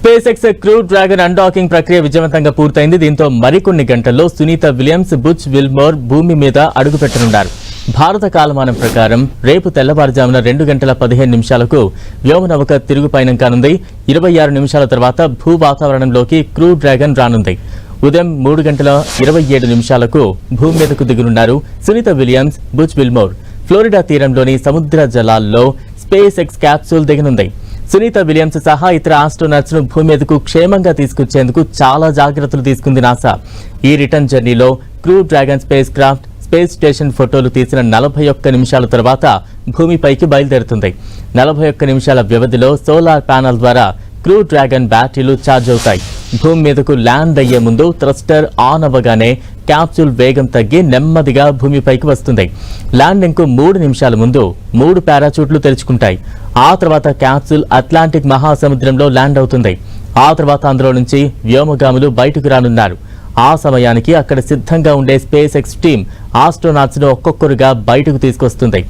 Space X Crew Dragon undocking ప్రక్రియ విజయవంతంగా పూర్తయింది. దీంతో మరికొన్ని గంటల్లో సునీత విలియమ్స్ బుచ్ విల్మోర్ భూమి మీద అడుగుపెట్టనున్నారు. భారత కాలమానం ప్రకారం రేపు తెల్లవారుజామున రెండు గంటల పదిహేను నిమిషాలకు వ్యోమనౌక తిరుగు పయనం కానుంది. ఇరవై ఆరు నిమిషాల తర్వాత భూ వాతావరణంలోకి క్రూ డ్రాగన్ రానుంది. ఉదయం మూడు గంటల ఇరవై ఏడు నిమిషాలకు భూమి మీదకు దిగనున్నారు Sunita Williams Butch Wilmore. Florida తీరంలోని సముద్ర జలాల్లో స్పేస్ ఎక్స్ క్యాప్సూల్ దిగనుంది. సునీత విలియమ్స్ సహా ఇతర ఆస్ట్రోనట్స్ను భూమి మీదకు క్షేమంగా తీసుకొచ్చేందుకు చాలా జాగ్రత్తలు తీసుకుంది నాసా. ఈ రిటర్న్ జర్నీలో Crew Dragon spacecraft space station ఫోటోలు తీసిన నలభై ఒక్క నిమిషాల తర్వాత భూమిపైకి బయలుదేరుతుంది. నలభై ఒక్క నిమిషాల వ్యవధిలో సోలార్ ప్యానల్ ద్వారా క్రూ డ్రాగన్ బ్యాటరీలు ఛార్జ్ అవుతాయి. భూమి మీదకు ల్యాండ్ అయ్యే ముందు థ్రస్టర్ ఆన్ అవ్వగానే క్యాప్సూల్ వేగం తగ్గి నెమ్మదిగా భూమిపైకి వస్తుంది. ల్యాండింగ్కు మూడు నిమిషాల ముందు మూడు పారాచూట్లు తెరుచుకుంటాయి. ఆ తర్వాత క్యాప్సూల్ అట్లాంటిక్ మహాసముద్రంలో ల్యాండ్ అవుతుంది. ఆ తర్వాత అందులో నుంచి వ్యోమగాములు బయటకు రానున్నారు. ఆ సమయానికి అక్కడ సిద్ధంగా ఉండే స్పేస్ ఎక్స్ టీమ్ ఆస్ట్రోనాట్స్ను ఒక్కొక్కరుగా బయటకు తీసుకొస్తుంది.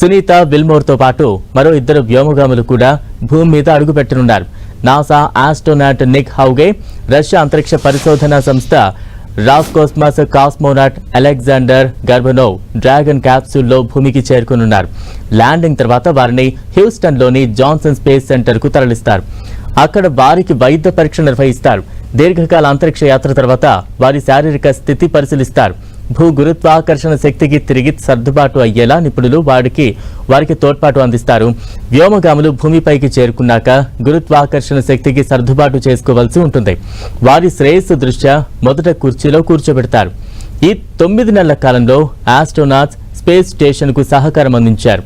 సునీత విల్మోర్తో పాటు మరో ఇద్దరు వ్యోమగాములు కూడా భూమి మీద అడుగుపెట్టనున్నారు. NASA astronaut Nick Hague Russia అంతరిక్ష పరిశోధన సంస్థ Roscosmos cosmonaut Alexander Gorbunov dragon క్యాప్సూల్లో భూమికి చేరుకునున్నారు. ల్యాండింగ్ తర్వాత వారిని హ్యూస్టన్లోని జాన్సన్ స్పేస్ సెంటర్కు తరలిస్తారు. అక్కడ వారికి వైద్య పరీక్ష నిర్వహిస్తారు. దీర్ఘకాల అంతరిక్ష యాత్ర తర్వాత వారి శారీరక స్థితి పరిశీలిస్తారు. భూ గురుత్వాకర్షణ శక్తికి తిరిగి సర్దుబాటు అయ్యేలా నిపుణులు వారికి వారికి తోడ్పాటు అందిస్తారు. వ్యోమగాములు భూమిపైకి చేరుకున్నాక గురుత్వాకర్షణ శక్తికి సర్దుబాటు చేసుకోవాల్సి ఉంటుంది. వారి శ్రేయస్సు దృష్ట్యా మొదట కుర్చీలో కూర్చోబెడతారు. ఈ తొమ్మిది నెలల కాలంలో ఆస్ట్రోనాట్స్ స్పేస్ స్టేషన్కు సహకారం అందించారు.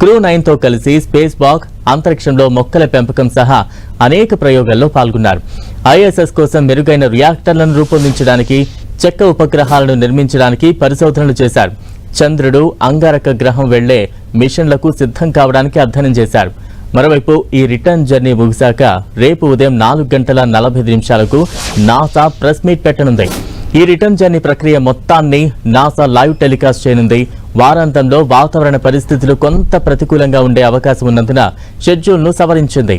క్రూ నైన్తో కలిసి స్పేస్ వాక్ అంతరిక్షంలో మొక్కల పెంపకం సహా అనేక ప్రయోగాల్లో పాల్గొన్నారు. ఐఎస్ఎస్ కోసం మెరుగైన రియాక్టర్లను రూపొందించడానికి చెక్క ఉపగ్రహాలను నిర్మించడానికి పరిశోధనలు చేశారు. చంద్రుడు అంగారక గ్రహం వెళ్ళే మిషన్లకు సిద్ధం కావడానికి అధ్యయనం చేశారు. మరోవైపు ఈ రిటర్న్ జర్నీ ముగిశాక రేపు ఉదయం నాలుగు గంటల నలభై ఐదు నిమిషాలకు నాసా ప్రెస్ మీట్ పెట్టనుంది. ఈ రిటర్న్ జర్నీ ప్రక్రియ మొత్తాన్ని నాసా లైవ్ టెలికాస్ట్ చేయనుంది. వారాంతంలో వాతావరణ పరిస్థితులు కొంత ప్రతికూలంగా ఉండే అవకాశం ఉన్నందున షెడ్యూల్ను సవరించింది.